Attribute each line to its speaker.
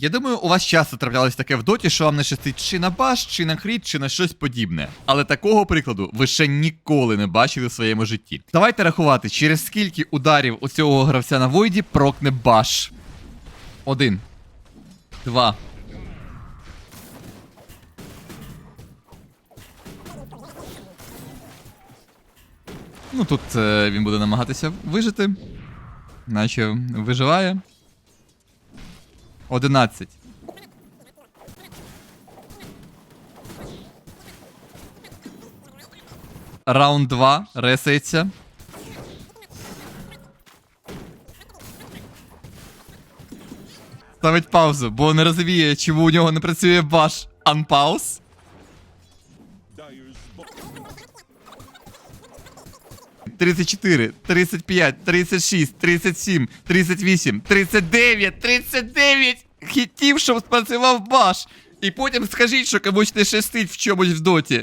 Speaker 1: Я думаю, у вас часто траплялось таке в доті, що вам не щастить чи на баш, чи на хріт, чи на щось подібне. Але такого прикладу ви ще ніколи не бачили в своєму житті. Давайте рахувати, через скільки ударів у цього гравця на Войді прокне баш. Один. Два. Ну тут е, він буде намагатися вижити. Наче виживає. 11. Раунд 2. Ресається. Ставить паузу, бо не розуміє, чому у нього не працює баш Unpause. 34, 35, 36, 37, 38, 39, 39 хітів, щоб спрацював баш. І потім скажіть, що комусь не щастить в чомусь в доті.